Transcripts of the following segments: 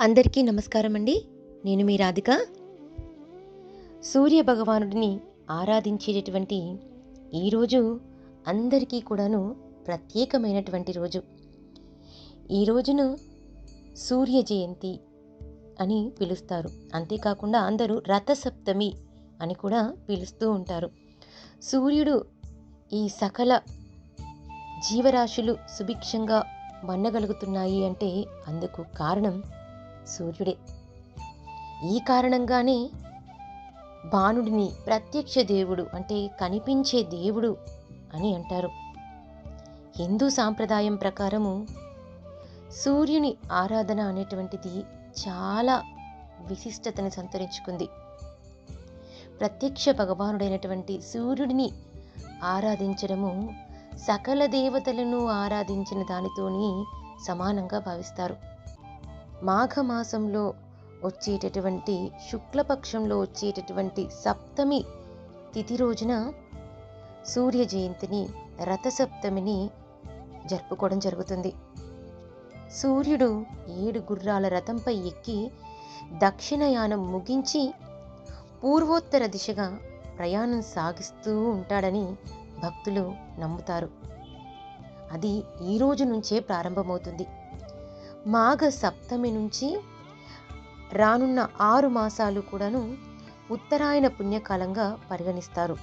అందరికీ నమస్కారం అండి. నేను మీ రాధిక. సూర్య భగవానుడిని ఆరాధించేటటువంటి ఈరోజు అందరికీ కూడాను ప్రత్యేకమైనటువంటి రోజు. ఈ రోజును సూర్య జయంతి అని పిలుస్తారు. అంతేకాకుండా అందరూ రథసప్తమి అని కూడా పిలుస్తూ ఉంటారు. సూర్యుడు ఈ సకల జీవరాశులు సుభిక్షంగా మన్నగలుగుతున్నాయి అంటే అందుకు కారణం సూర్యుడే. ఈ కారణంగానే బాణుడిని ప్రత్యక్ష దేవుడు అంటే కనిపించే దేవుడు అని అంటారు. హిందూ సాంప్రదాయం ప్రకారము సూర్యుని ఆరాధన అనేటువంటిది చాలా విశిష్టతని సంతరించుకుంది. ప్రత్యక్ష భగవానుడైనటువంటి సూర్యుడిని ఆరాధించడము సకల దేవతలను ఆరాధించిన దానితోని సమానంగా భావిస్తారు. మాఘమాసంలో వచ్చేటటువంటి శుక్లపక్షంలో వచ్చేటటువంటి సప్తమి తిథి రోజున సూర్య జయంతిని రథసప్తమిని జరుపుకోవడం జరుగుతుంది. సూర్యుడు ఏడు గుర్రాల రథంపై ఎక్కి దక్షిణయానం ముగించి పూర్వోత్తర దిశగా ప్రయాణం సాగిస్తూ ఉంటాడని భక్తులు నమ్ముతారు. అది ఈ రోజు నుంచే ప్రారంభమవుతుంది. మాఘ సప్తమి నుంచి రానున్న ఆరు మాసాలు కూడాను ఉత్తరాయణ పుణ్యకాలంగా పరిగణిస్తారు.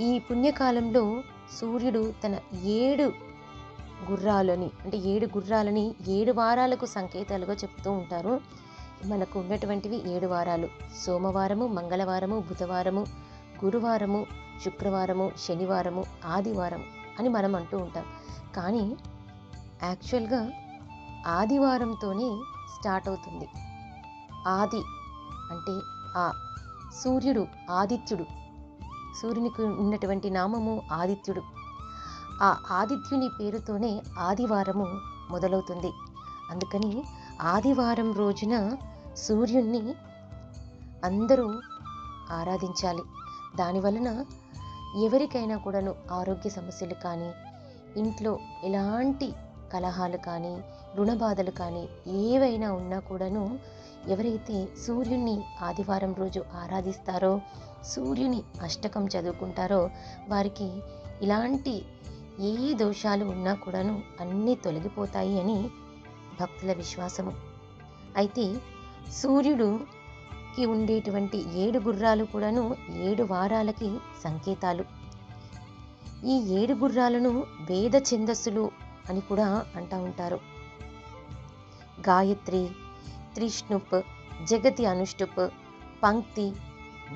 ఈ పుణ్యకాలంలో సూర్యుడు తన ఏడు గుర్రాలని అంటే ఏడు గుర్రాలని ఏడు వారాలకు సంకేతాలుగా చెప్తూ ఉంటారు. మనకు ఉన్నటువంటివి ఏడు వారాలు. సోమవారము మంగళవారము బుధవారము గురువారము శుక్రవారము శనివారము ఆదివారం అని మనం అంటూ ఉంటాం. కానీ యాక్చువల్గా ఆదివారంతోనే స్టార్ట్ అవుతుంది. ఆది అంటే ఆ సూర్యుడు ఆదిత్యుడు. సూర్యునికి ఉన్నటువంటి నామము ఆదిత్యుడు. ఆ ఆదిత్యుని పేరుతోనే ఆదివారము మొదలవుతుంది. అందుకని ఆదివారం రోజున సూర్యుణ్ణి అందరూ ఆరాధించాలి. దానివలన ఎవరికైనా కూడాను ఆరోగ్య సమస్యలు కానీ ఇంట్లో ఎలాంటి కలహాలు కానీ రుణబాధలు కానీ ఏవైనా ఉన్నా కూడాను ఎవరైతే సూర్యుని ఆదివారం రోజు ఆరాధిస్తారో సూర్యుని అష్టకం చదువుకుంటారో వారికి ఇలాంటి ఏ దోషాలు ఉన్నా కూడాను అన్నీ తొలగిపోతాయి అని భక్తుల విశ్వాసము. అయితే సూర్యుడుకి ఉండేటువంటి ఏడు గుర్రాలు కూడాను ఏడు వారాలకి సంకేతాలు. ఈ ఏడు గుర్రాలను వేద ఛందస్సులు అని కూడా అంటూ ఉంటారు. గాయత్రి త్రిష్ణుప్ జగతి అనుష్టుప్ పంక్తి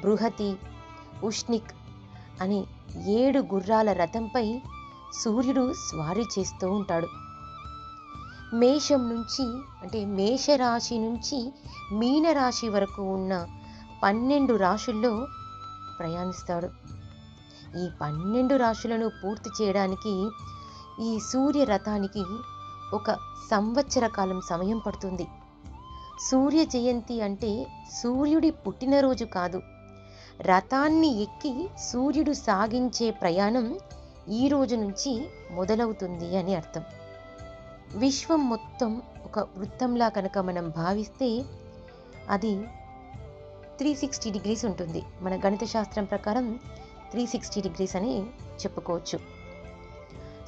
బృహతి ఉష్ణిక్ అని ఏడు గుర్రాల రథంపై సూర్యుడు స్వారీ చేస్తూ ఉంటాడు. మేషం నుంచి అంటే మేషరాశి నుంచి మీనరాశి వరకు ఉన్న పన్నెండు రాశుల్లో ప్రయాణిస్తాడు. ఈ పన్నెండు రాశులను పూర్తి చేయడానికి ఈ సూర్య రథానికి ఒక సంవత్సర కాలం సమయం పడుతుంది. సూర్య జయంతి అంటే సూర్యుడి పుట్టినరోజు కాదు. రథాన్ని ఎక్కి సూర్యుడు సాగించే ప్రయాణం ఈ రోజు నుంచి మొదలవుతుంది అని అర్థం. విశ్వం మొత్తం ఒక వృత్తంలా కనుక మనం భావిస్తే అది త్రీ సిక్స్టీ డిగ్రీస్ ఉంటుంది. మన గణిత శాస్త్రం ప్రకారం త్రీ సిక్స్టీ డిగ్రీస్ అని చెప్పుకోవచ్చు.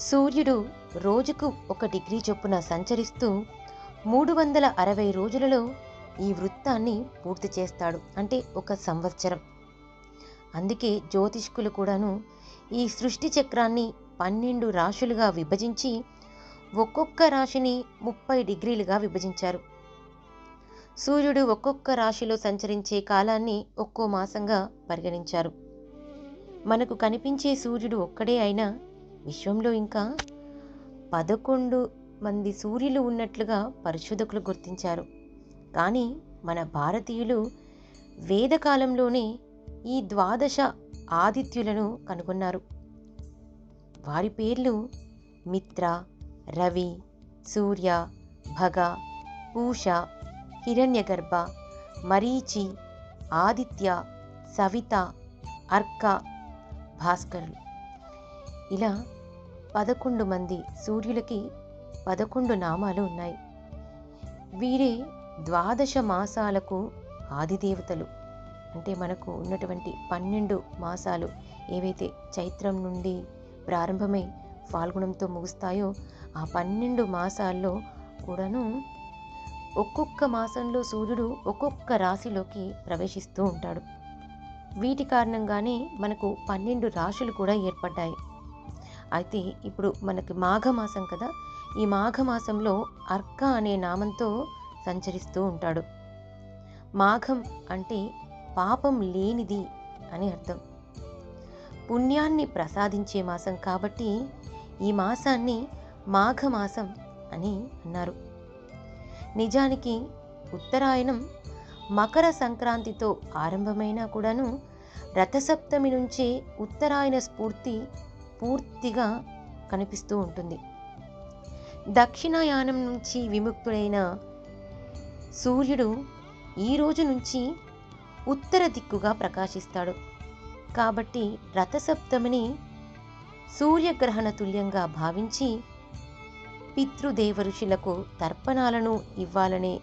సూర్యుడు రోజుకు ఒక డిగ్రీ చొప్పున సంచరిస్తూ మూడు వందల అరవై రోజులలో ఈ వృత్తాన్ని పూర్తి చేస్తాడు అంటే ఒక సంవత్సరం. అందుకే జ్యోతిష్కులు కూడాను ఈ సృష్టి చక్రాన్ని పన్నెండు రాశులుగా విభజించి ఒక్కొక్క రాశిని ముప్పై డిగ్రీలుగా విభజించారు. సూర్యుడు ఒక్కొక్క రాశిలో సంచరించే కాలాన్ని ఒక్కో మాసంగా పరిగణించారు. మనకు కనిపించే సూర్యుడు ఒక్కడే అయినా విశ్వంలో ఇంకా పదకొండు మంది సూర్యులు ఉన్నట్లుగా పరిశోధకులు గుర్తించారు. కానీ మన భారతీయులు వేదకాలంలోనే ఈ ద్వాదశ ఆదిత్యులను కనుగొన్నారు. వారి పేర్లు మిత్ర రవి సూర్య భగ పూష హిరణ్యగర్భ మరీచి ఆదిత్య సవిత అర్క భాస్కరులు. ఇలా పదకొండు మంది సూర్యులకి పదకొండు నామాలు ఉన్నాయి. వీరే ద్వాదశ మాసాలకు ఆదిదేవతలు. అంటే మనకు ఉన్నటువంటి పన్నెండు మాసాలు ఏవైతే చైత్రం నుండి ప్రారంభమై ఫాల్గుణంతో ముగుస్తాయో ఆ పన్నెండు మాసాల్లో కూడాను ఒక్కొక్క మాసంలో సూర్యుడు ఒక్కొక్క రాశిలోకి ప్రవేశిస్తూ ఉంటాడు. వీటి కారణంగానే మనకు పన్నెండు రాశులు కూడా ఏర్పడ్డాయి. అయితే ఇప్పుడు మనకి మాఘమాసం కదా ఈ మాఘమాసంలో అర్క అనే నామంతో సంచరిస్తూ ఉంటాడు. మాఘం అంటే పాపం లేనిది అని అర్థం. పుణ్యాన్ని ప్రసాదించే మాసం కాబట్టి ఈ మాసాన్ని మాఘమాసం అని అన్నారు. నిజానికి ఉత్తరాయణం మకర సంక్రాంతితో ఆరంభమైనా కూడాను రథసప్తమి నుంచే ఉత్తరాయణ స్ఫూర్తి పూర్తిగా కనిపిస్తూ ఉంటుంది. దక్షిణాయానం నుంచి విముక్తుడైన సూర్యుడు ఈ రోజు నుంచి ఉత్తర దిక్కుగా ప్రకాశిస్తాడు. కాబట్టి రథసప్తమిని సూర్యగ్రహణ తుల్యంగా భావించి పితృదేవ ఋషులకు తర్పణాలను ఇవ్వాలనే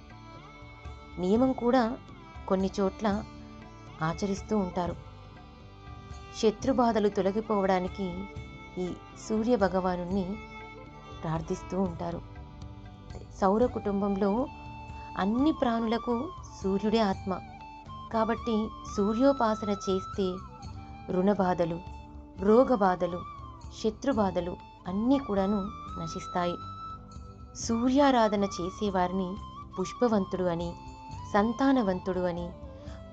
నియమం కూడా కొన్ని చోట్ల ఆచరిస్తూ ఉంటారు. శత్రుబాధలు తొలగిపోవడానికి ఈ సూర్య భగవాను ప్రార్థిస్తూ ఉంటారు. సౌర కుటుంబంలో అన్ని ప్రాణులకు సూర్యుడే ఆత్మ. కాబట్టి సూర్యోపాసన చేస్తే రుణబాధలు రోగబాధలు శత్రుబాధలు అన్నీ కూడాను నశిస్తాయి. సూర్యారాధన చేసేవారిని పుష్పవంతుడు అని సంతానవంతుడు అని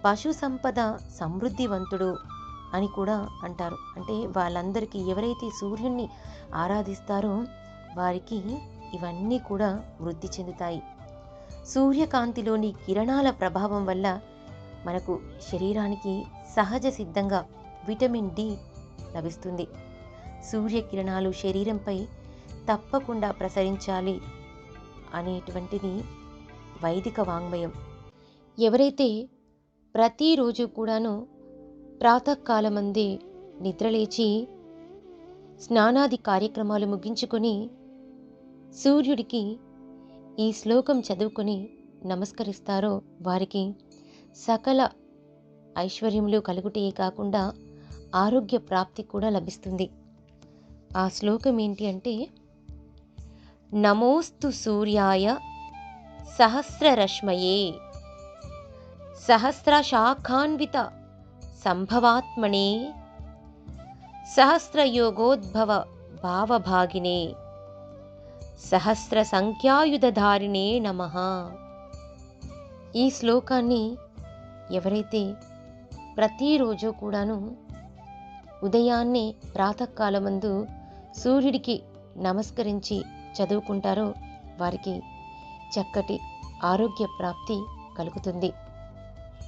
పశు సంపద సమృద్ధివంతుడు అని కూడా అంటారు. అంటే వాళ్ళందరికీ ఎవరైతే సూర్యుడిని ఆరాధిస్తారో వారికి ఇవన్నీ కూడా వృద్ధి చెందుతాయి. సూర్యకాంతిలోని కిరణాల ప్రభావం వల్ల మనకు శరీరానికి సహజ సిద్ధంగా విటమిన్ డి లభిస్తుంది. సూర్యకిరణాలు శరీరంపై తప్పకుండా ప్రసరించాలి అనేటువంటిది వైదిక వాంగ్మయం. ఎవరైతే ప్రతిరోజు కూడాను ప్రాతకాలమందే నిద్రలేచి స్నానాది కార్యక్రమాలు ముగించుకొని సూర్యుడికి ఈ శ్లోకం చదువుకొని నమస్కరిస్తారో వారికి సకల ఐశ్వర్యములు కలుగుటే కాకుండా ఆరోగ్య ప్రాప్తి కూడా లభిస్తుంది. ఆ శ్లోకం ఏంటి అంటే నమోస్తు సూర్యాయ సహస్రరశ్మయే సహస్రశాఖాన్విత సంభవాత్మనే సహస్రయోగోద్భవ భావభాగినే సహస్ర సంఖ్యాయుధధారిణే నమ. ఈ శ్లోకాన్ని ఎవరైతే ప్రతిరోజు కూడాను ఉదయాన్నే ప్రాతకాలమందు సూర్యుడికి నమస్కరించి చదువుకుంటారో వారికి చక్కటి ఆరోగ్య ప్రాప్తి కలుగుతుంది.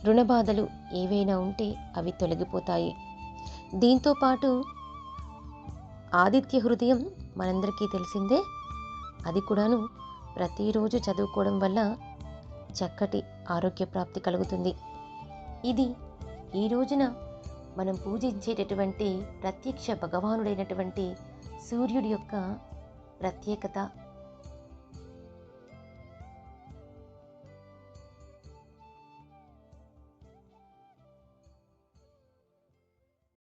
రుణబాధలు ఏవైనా ఉంటే అవి తొలగిపోతాయి. దీంతో పాటు ఆదిత్య హృదయం మనందరికీ తెలిసిందే. అది కూడాను ప్రతిరోజు చదువుకోవడం వల్ల చక్కటి ఆరోగ్య ప్రాప్తి కలుగుతుంది. ఇది ఈ రోజున మనం పూజించేటటువంటి ప్రత్యక్ష భగవానుడైనటువంటి సూర్యుడి యొక్క ప్రత్యేకత.